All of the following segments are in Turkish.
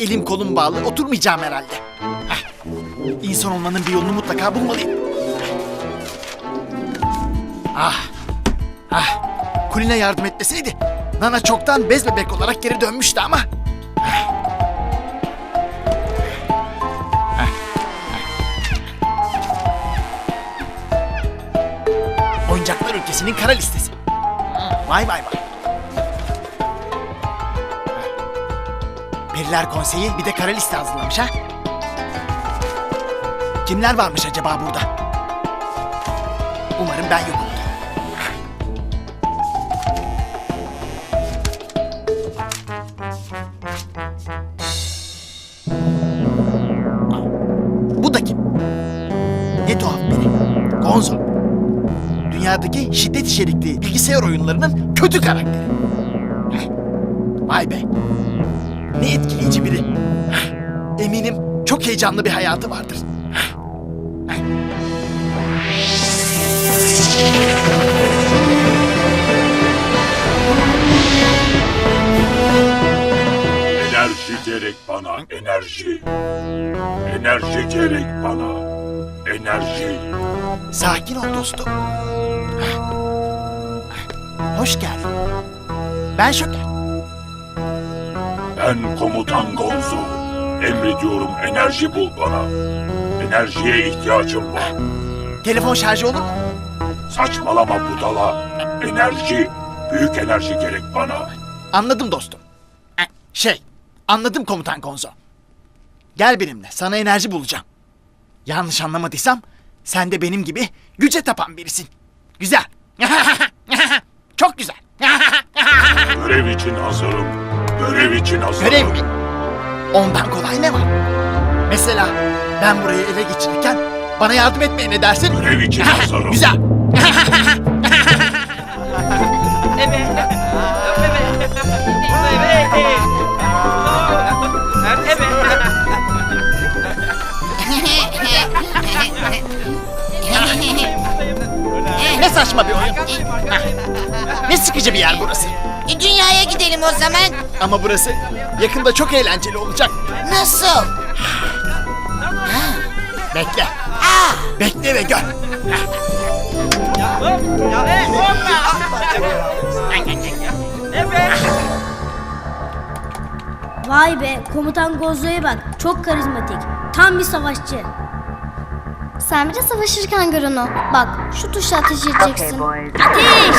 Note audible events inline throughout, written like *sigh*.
Elim kolum bağlı oturmayacağım herhalde. İnsan olmanın bir yolunu mutlaka bulmalıyım. Ah. Ah. Kulina yardım etmeseydi Nana çoktan bez bebek olarak geri dönmüştü ama. Oyuncaklar ülkesinin kara listesi. Vay vay vay. Periler Konseyi bir de kara liste hazırlamış ha. Kimler varmış acaba burada? Umarım ben yokumdur. Bu da kim? Ne tuhaf biri. Gonzo. Dünyadaki şiddet içerikli bilgisayar oyunlarının kötü karakteri. Vay be. Ne etkileyici biri. Eminim çok heyecanlı bir hayatı vardır. Enerji gerek bana, enerji. Enerji gerek bana, enerji. Sakin ol dostum. Hoş geldin. Ben Şoker. Ben komutan Gonzo. Emrediyorum enerji bul bana. Enerjiye ihtiyacım var. Telefon şarjı olur mu? Saçmalama budala. Enerji, büyük enerji gerek bana. Anladım dostum. Eh, Şey, anladım komutan Konzo. Gel benimle, sana enerji bulacağım. Yanlış anlamadıysam, sen de benim gibi güce tapan birisin. Güzel. *laughs* Çok güzel. *laughs* Görev için hazırım. Görev için hazırım. Görev mi? Ondan kolay ne var? Mesela ben burayı ele geçirirken bana yardım etmeye ne dersin? Görev için hazırım. Güzel. *laughs* Ne saçma bir oyun. Ne sıkıcı bir yer burası. E, Dünyaya gidelim o zaman. Ama burası yakında çok eğlenceli olacak. Nasıl? Bekle. Aa, Bekle ve gör. Vay be komutan Gozo'ya bak çok karizmatik. Tam bir savaşçı. Sen bir de savaşırken gör onu. Bak şu tuşla ateş edeceksin. Ateş!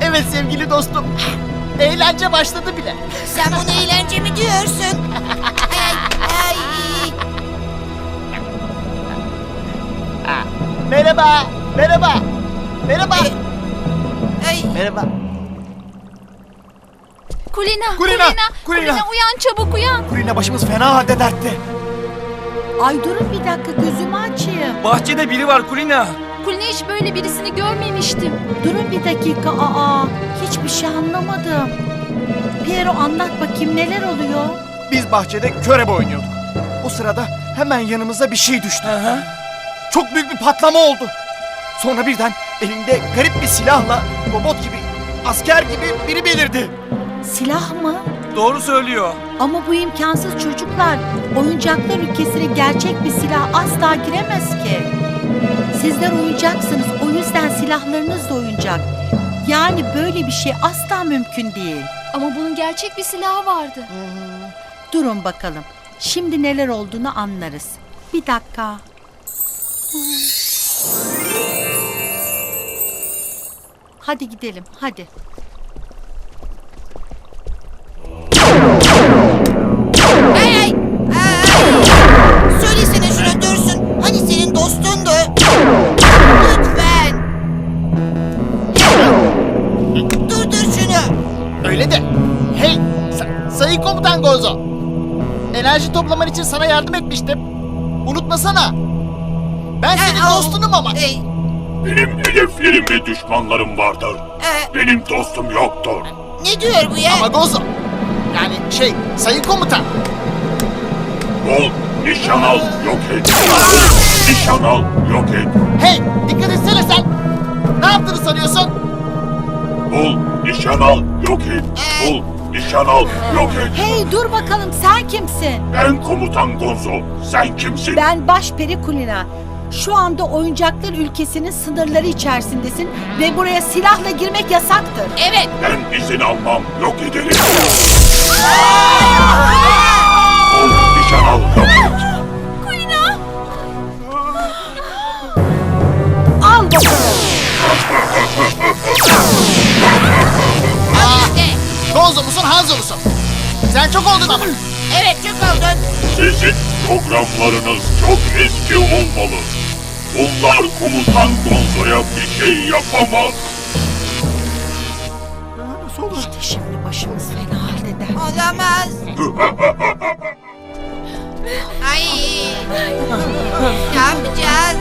Evet sevgili dostum. Eğlence başladı bile. sen bunu eğlence mi diyorsun? *laughs* Merhaba. Merhaba. Merhaba. Ay. Merhaba. Kulina, Kulina, Kulina, Kulina. Uyan çabuk uyan. Kulina başımız fena halde dertte. Ay durun bir dakika gözümü açayım. Bahçede biri var Kulina. Kulina hiç böyle birisini görmemiştim. Durun bir dakika. Aa hiçbir şey anlamadım. Piero anlat bakayım neler oluyor? Biz bahçede körebe oynuyorduk. O sırada hemen yanımıza bir şey düştü. Çok büyük bir patlama oldu. Sonra birden elinde garip bir silahla robot gibi, asker gibi biri belirdi. Silah mı? Doğru söylüyor. Ama bu imkansız çocuklar. Oyuncaklar ülkesine gerçek bir silah asla giremez ki. Sizler oyuncaksınız. O yüzden silahlarınız da oyuncak. Yani böyle bir şey asla mümkün değil. Ama bunun gerçek bir silahı vardı. Durun bakalım. Şimdi neler olduğunu anlarız. Bir dakika. Hadi gidelim, hadi. Ay ay. Ay. Söylesene şuna dursun. Hani senin dostundu. Lütfen. Durdur şunu. Öyle de. Hey, sa- sayın komutan Gozo. Enerji toplaman için sana yardım etmiştim. Unutmasana. Ben senin o- dostunum ama. Ey, Benim hedeflerim ve düşmanlarım vardır. e, Benim dostum yoktur. ne diyor bu ya? Ama Gozo. Yani şey, sayın komutan. Bul, nişan al, yok et. Bul, nişan al, yok et. Hey dikkat etsene sen. Ne yaptığını sanıyorsun? Bul, nişan al, yok et. Bul, nişan al, yok et. Hey dur bakalım sen kimsin? Ben komutan Gonzo. Sen kimsin? Ben Başperi Kulina. Şu anda oyuncaklar ülkesinin sınırları içerisindesin ve buraya silahla girmek yasaktır. Evet. Ben izin almam, yok ederim. Bul, nişan al, yok et. Al bakalım. Al işte. Gonzo musun Hanzo musun? Sen çok oldun ama. Evet çok oldun. Sizin programlarınız çok eski olmalı. Bunlar komutan Gonzo'ya bir şey yapamaz. İşte şimdi başımız fena halde. Olamaz. *laughs* Ay. ne yapacağız?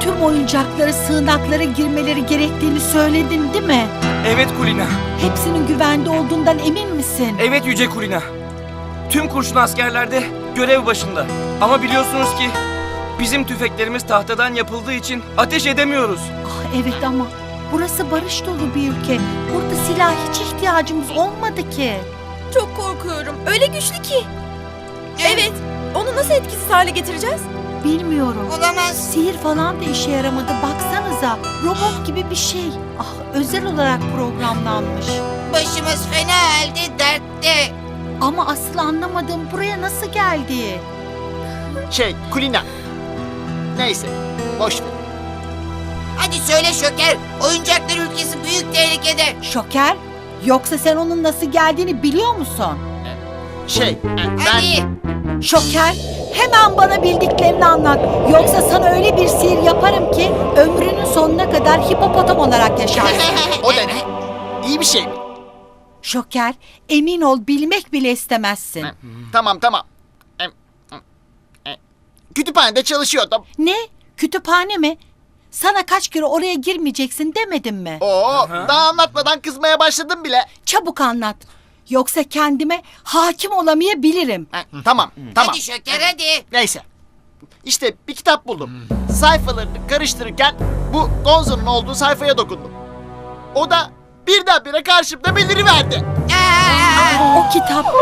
Tüm oyuncaklara sığınaklara girmeleri gerektiğini söyledin değil mi? Evet Kulina. Hepsinin güvende olduğundan emin misin? Evet Yüce Kulina. Tüm kurşun askerler de görev başında. Ama biliyorsunuz ki bizim tüfeklerimiz tahtadan yapıldığı için ateş edemiyoruz. Ah evet ama burası barış dolu bir ülke. Burada silah hiç ihtiyacımız olmadı ki. Çok korkuyorum. Öyle güçlü ki. Evet. Onu nasıl etkisiz hale getireceğiz? Bilmiyorum. Olamaz. Sihir falan da işe yaramadı. Baksanıza. Robot gibi bir şey. Ah özel olarak programlanmış. Başımız fena halde dertte. Ama asıl anlamadığım buraya nasıl geldi? Şey Kulina. Neyse boş ver. Hadi söyle Şoker. Oyuncaklar ülkesi büyük tehlikede. Şoker? Yoksa sen onun nasıl geldiğini biliyor musun? Şey e, ben... Hadi. Şoker, hemen bana bildiklerini anlat. Yoksa sana öyle bir sihir yaparım ki ömrünün sonuna kadar hipopotam olarak yaşarsın. *laughs* O da ne? İyi bir şey mi? Şoker, emin ol bilmek bile istemezsin. Tamam tamam. Em, em, Kütüphanede çalışıyordum. Ne? Kütüphane mi? Sana kaç kere oraya girmeyeceksin demedim mi? Oo, daha anlatmadan kızmaya başladım bile. Çabuk anlat. Yoksa kendime hakim olamayabilirim. Ha, tamam, tamam. Hadi Şoker hadi. Neyse. İşte bir kitap buldum. Sayfalarını karıştırırken bu Gonzo'nun olduğu sayfaya dokundum. O da birdenbire karşımda beliriverdi. Aa! O kitap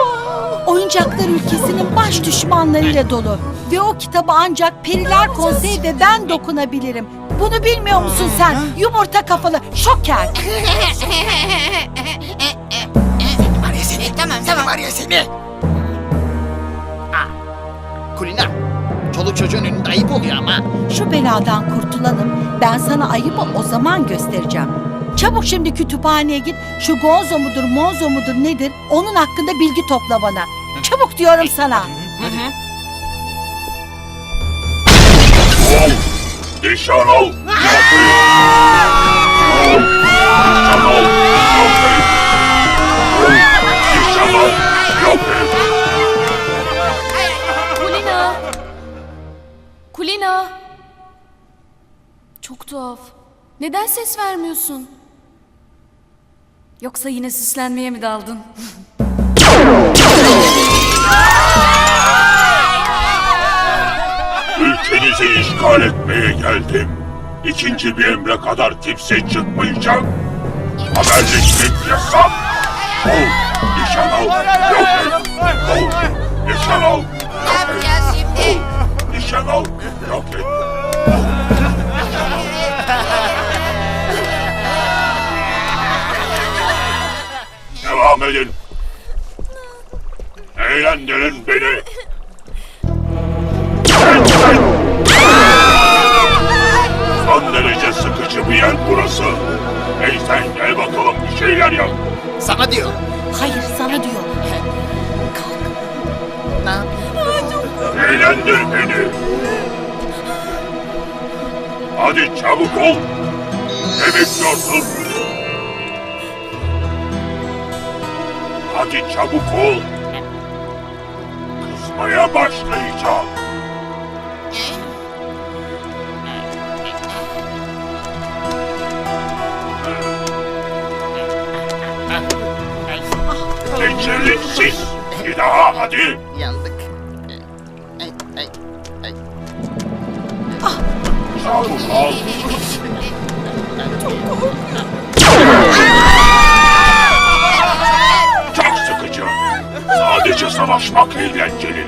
oyuncaklar ülkesinin baş düşmanlarıyla dolu. Ve o kitaba ancak Periler Konseyi ve ben dokunabilirim. Bunu bilmiyor musun sen? Yumurta kafalı şoker. *laughs* tamam tamam. Var ya seni. Aa, Kulina. Çoluk çocuğun önünde ayıp oluyor ama. Şu beladan kurtulalım. Ben sana ayıbı o zaman göstereceğim. Çabuk şimdi kütüphaneye git. Şu Gonzo mudur, Monzo mudur nedir? Onun hakkında bilgi topla bana. Çabuk diyorum sana. Bul, nişan al, nişan al, yok Kulina. Kulina. Çok tuhaf. Neden ses vermiyorsun? Yoksa yine süslenmeye mi daldın? Ülkenizi işgal etmeye geldim. İkinci bir emre kadar kimse çıkmayacak. Haberleşmek yasak. Bul, nişan al, yok et. Bul, nişan al, Ne yapacağız şimdi? nişan yok et. Devam edin. Eğlendirin beni. Son derece sıkıcı bir yer burası. Hey sen gel bakalım bir şeyler yap. Sana diyor. Hayır sana diyor. Kalk. Ne yapayım? Eğlendir beni. Hadi çabuk ol. Ne bekliyorsun? Hadi çabuk ol. Kızmaya başlayacağım. Daha hadi. Yandık. Ay, ay, ay. Çabuk ol. Çok sıkıcı. Sadece savaşmak eğlenceli.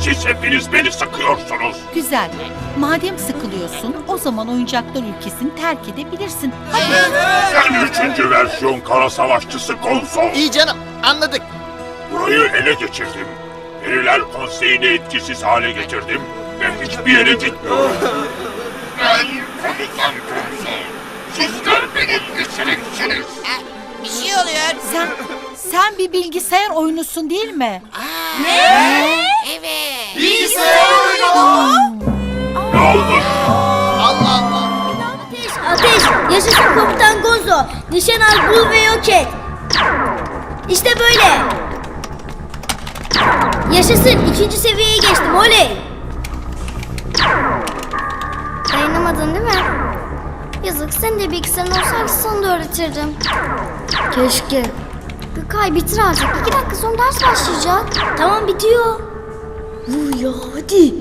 Siz hepiniz beni sıkıyorsunuz. Güzel. Madem sıkılıyorsun o zaman oyuncaklar ülkesini terk edebilirsin. Hadi. Ben üçüncü versiyon kara savaşçısı konsol. İyi canım anladık. Burayı ele geçirdim. Periler konseyini etkisiz hale getirdim. Ve hiçbir yere gitmiyorum. Ben komutan konsol. Sizler benim güçlüksünüz. Ha, bir şey oluyor. Sen sen bir bilgisayar oyunusun değil mi? Evet. Ne olmuş? Allah Allah. Ateş, ateş! Yaşasın komutan Gonzo! Nişan al, bul ve yok et! İşte böyle! Yaşasın, ikinci seviyeye geçtim, oley! Dayanamadın değil mi? Yazık sen de bilgisayarın olsaydı sana da öğretirdim. Keşke. Gökay bitir artık. İki dakika sonra ders başlayacak. Tamam bitiyor. Vur ya hadi.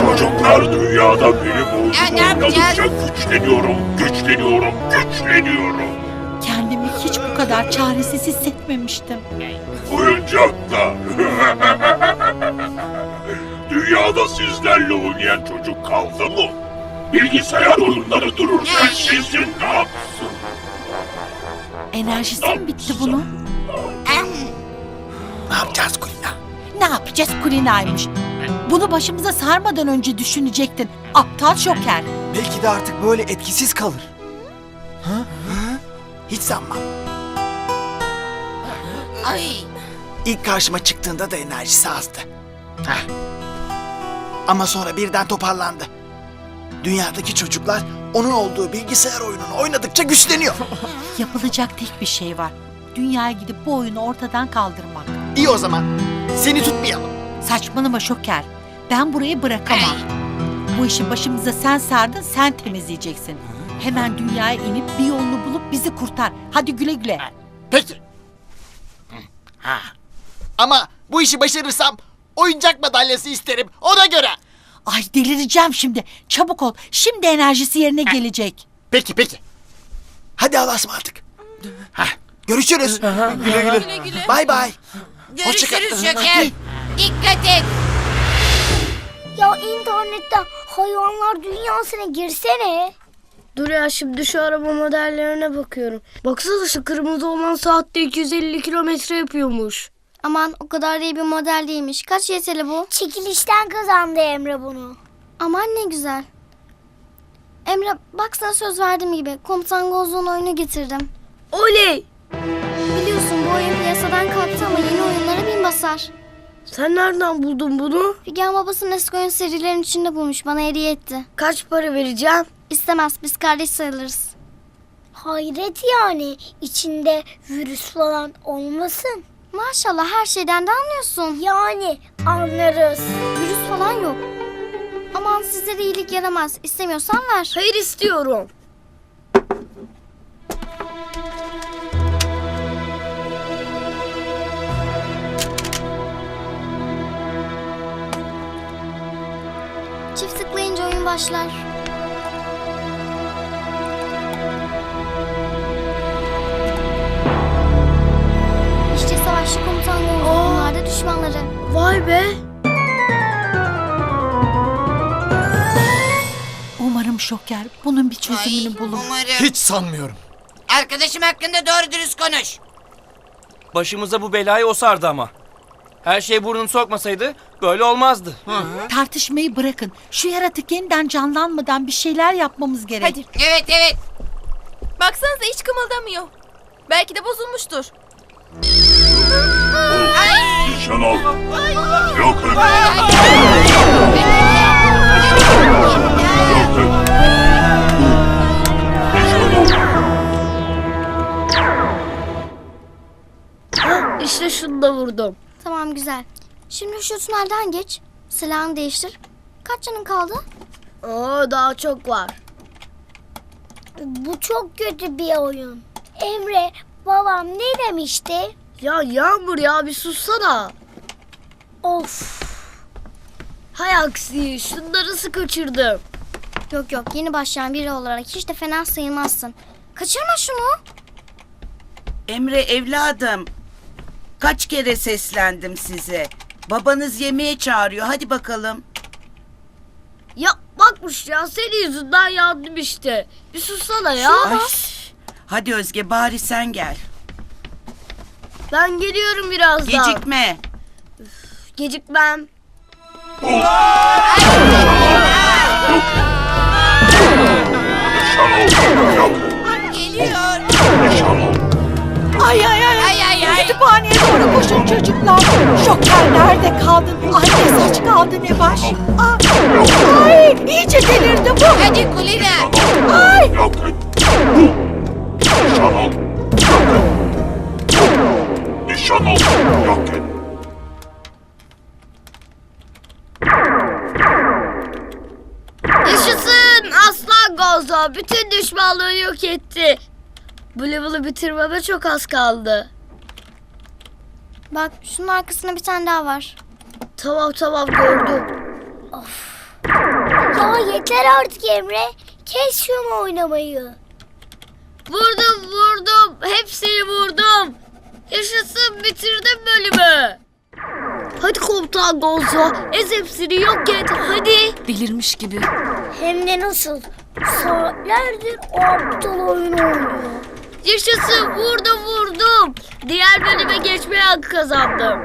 Çocuklar dünyada benim Ya, ne olduğumu yapacağız? oynadıkça güçleniyorum, güçleniyorum, güçleniyorum. Hiç bu kadar çaresiz hissetmemiştim. Oyuncaklar. *laughs* Dünyada sizlerle oynayan çocuk kaldı mı? Bilgisayar oyunları dururken sizin ne yapsın? Enerjisi mi bitti bunun? Ne yapacağız Kulina? Ne yapacağız Kulina'ymış? Bunu başımıza sarmadan önce düşünecektin. Aptal şoker. Belki de artık böyle etkisiz kalır. Ha? Hiç sanmam. Ay. İlk karşıma çıktığında da enerjisi azdı. Heh. Ama sonra birden toparlandı. Dünyadaki çocuklar onun olduğu bilgisayar oyununu oynadıkça güçleniyor. *laughs* Yapılacak tek bir şey var. Dünyaya gidip bu oyunu ortadan kaldırmak. İyi o zaman. Seni tutmayalım. Saçmalama şoker. Ben burayı bırakamam. Bu işi başımıza sen sardın, sen temizleyeceksin. Hemen dünyaya inip bir yolunu bulup bizi kurtar. Hadi güle güle. Peki. Ha. Ama bu işi başarırsam oyuncak madalyası isterim ona göre. Ay delireceğim şimdi. Çabuk ol. Şimdi enerjisi yerine gelecek. Peki peki. Hadi Allah'a ısmarladık. Ha. Görüşürüz. güle güle. Güle güle. Bay bay. Görüşürüz Şoker. Dikkat et. Ya internetten hayvanlar dünyasına girsene. Dur ya şimdi şu araba modellerine bakıyorum. Baksana şu kırmızı olan saatte 250 kilometre yapıyormuş. Aman o kadar iyi bir model değilmiş. Kaç YTL bu? Çekilişten kazandı Emre bunu. Aman ne güzel. Emre bak sana söz verdiğim gibi Komutan Gozlu'nun oyunu getirdim. Oley! Biliyorsun bu oyun piyasadan kalktı ama yeni oyunlara bin basar. Sen nereden buldun bunu? Figen babasının eski oyun serilerinin içinde bulmuş bana hediye etti. Kaç para vereceğim? İstemez biz kardeş sayılırız. Hayret yani içinde virüs falan olmasın. Maşallah her şeyden de anlıyorsun. Yani anlarız. Virüs falan yok. Aman size de iyilik yaramaz. İstemiyorsan ver. Hayır istiyorum. Çift tıklayınca oyun başlar. Düşmanları. Vay be! Umarım şoker bunun bir çözümünü Ay, bulur. umarım. Hiç sanmıyorum. Arkadaşım hakkında doğru dürüst konuş. Başımıza bu belayı o sardı ama. Her şey burnunu sokmasaydı böyle olmazdı. Tartışmayı bırakın. Şu yaratık yeniden canlanmadan bir şeyler yapmamız gerek. Hadi. Evet evet. Baksanıza hiç kımıldamıyor. Belki de bozulmuştur. Nişan al. Yok et. Yok et. Nişan al. İşte şunu da vurdum. Tamam güzel. Şimdi şu tünelden geç. Silahını değiştir. Kaç canın kaldı? Oo daha çok var. Bu çok kötü bir oyun. Emre babam ne demişti? Ya Yağmur ya bir sussana. Of. Hay aksi şunları nasıl kaçırdım. Yok yok yeni başlayan biri olarak hiç de fena sayılmazsın. Kaçırma şunu. Emre evladım. Kaç kere seslendim size. Babanız yemeğe çağırıyor. Hadi bakalım. Ya bakmış ya senin yüzünden yandım işte. Bir sussana ya. Ay. Hadi Özge bari sen gel. Ben geliyorum birazdan. Gecikme. Gecikmem. Ol. Yok. Geliyor. Ay ay ay. Ay ay ay. Kütüphaneye doğru koşun çocuklar. Şoker nerede kaldın? Ay ne saç kaldı ne baş. Aa, ay iyice delirdi bu. Hadi Kulina. Ay. Nişan ol. Yok et. Yaşasın aslan Gozo. Bütün düşmanlığı yok etti. Bu level'ı bitirmeme çok az kaldı. Bak şunun arkasında bir tane daha var. Tamam tamam gördüm. Ya yeter artık Emre. Kes şunu oynamayı. Vurdum vurdum. Hepsini vurdum. Yaşasın bitirdim bölümü. Hadi komutan Gonzo. Ez hepsini yok et. Hadi. Delirmiş gibi. Hem de nasıl? Saatlerdir o aptal oyunu oynuyor. Yaşasın vurdum vurdum. Diğer bölüme geçmeye hak kazandım.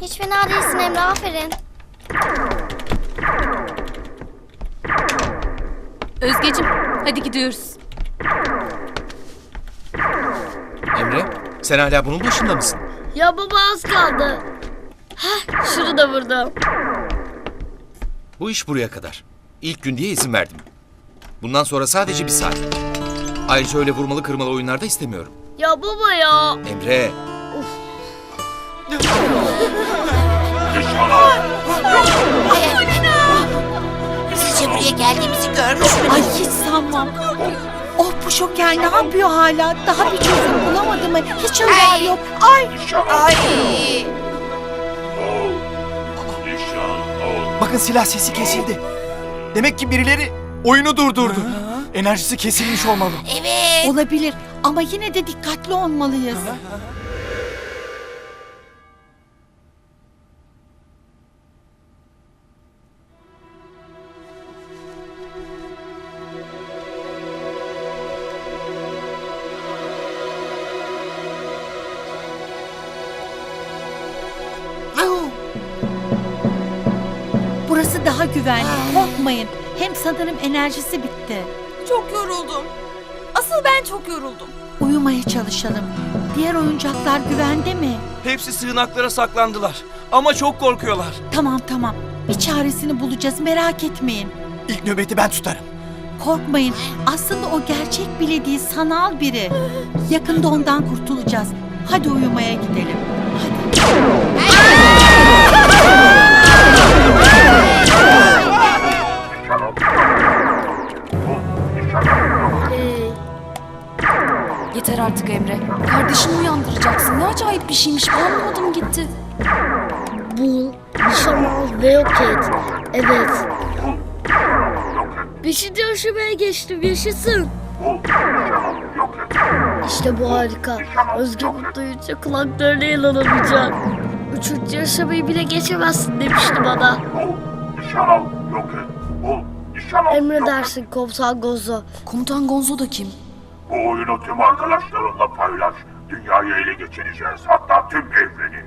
Hiç fena değilsin Emre aferin. Özgecim hadi gidiyoruz. Emre, sen hala bunun başında mısın? Ya baba az kaldı. Heh, şunu da vurdum. Bu iş buraya kadar. İlk gün diye izin verdim. Bundan sonra sadece bir saat. Ayrıca öyle vurmalı kırmalı oyunlarda istemiyorum. Ya baba ya. Emre. Sizce buraya geldiğimizi görmüş mü? Ay hiç sanmam. Bu şoker ne yapıyor hala? Daha bir çözüm bulamadı mı? Hiç haber yok. Ay. Ay. Bakın silah sesi kesildi. Demek ki birileri oyunu durdurdu. Enerjisi kesilmiş olmalı. Evet. olabilir ama yine de dikkatli olmalıyız. Burası daha güvenli. Korkmayın. Hem sanırım enerjisi bitti. Çok yoruldum. Asıl ben çok yoruldum. Uyumaya çalışalım. Diğer oyuncaklar güvende mi? Hepsi sığınaklara saklandılar. Ama çok korkuyorlar. Tamam tamam. Bir çaresini bulacağız merak etmeyin. İlk nöbeti ben tutarım. Korkmayın. Aslında o gerçek bile değil sanal biri. Yakında ondan kurtulacağız. Hadi uyumaya gidelim. Hadi. Artık Emre. Kardeşini uyandıracaksın. Ne acayip bir şeymiş. Ben anlamadım gitti. Bul, nişan al ve yok et. Evet. Beşinci aşamaya geçtim yaşasın. İşte bu harika. Özge bunu duyunca kulaklarına inanamayacak. Üçüncü aşamayı bile geçemezsin demişti bana. Ol. Nişan al. Yok et. Ol. Nişan al. Emredersin komutan Gozo. Komutan Gonzo da kim? Bu oyunu tüm arkadaşlarınla paylaş. Dünyayı ele geçireceğiz. Hatta tüm evreni.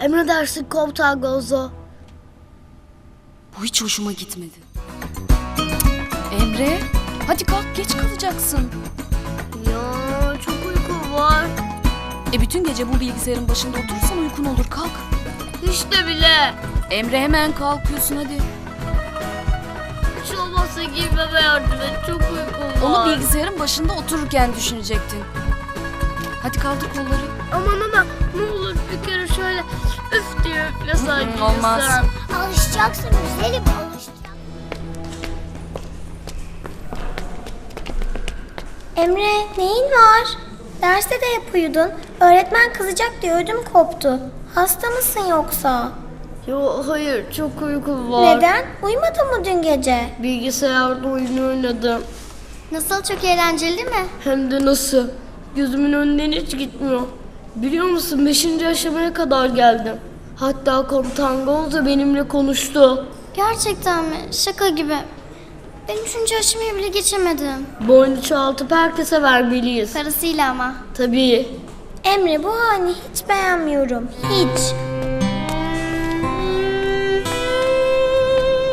Emredersin komutan Gozo. Bu hiç hoşuma gitmedi. Emre hadi kalk geç kalacaksın. Ya çok uykum var. E bütün gece bu bilgisayarın başında oturursan uykun olur kalk. Hiç de bile. Emre hemen kalkıyorsun hadi. Olmazsa girmeme yardım et. Çok uykum var. Onu bilgisayarın başında otururken düşünecektin. Hadi kaldır kolları. Aman ama ne olur bir kere şöyle üf diye üflesen Hı, olmaz. girsem. Alışacaksın güzelim alışacaksın. Emre neyin var? Derste de hep uyudun. Öğretmen kızacak diye ödüm koptu. Hasta mısın yoksa? Yo hayır çok uykum var. Neden? Uyumadın mı dün gece? Bilgisayarda oyun oynadım. Nasıl çok eğlenceli mi? Hem de nasıl? Gözümün önünden hiç gitmiyor. Biliyor musun 5. aşamaya kadar geldim. Hatta komutan Gonza benimle konuştu. Gerçekten mi? Şaka gibi. Ben üçüncü aşamayı bile geçemedim. Boynu çoğaltıp herkese vermeliyiz. Parasıyla ama. Tabii. Emre bu halini hiç beğenmiyorum. Hiç.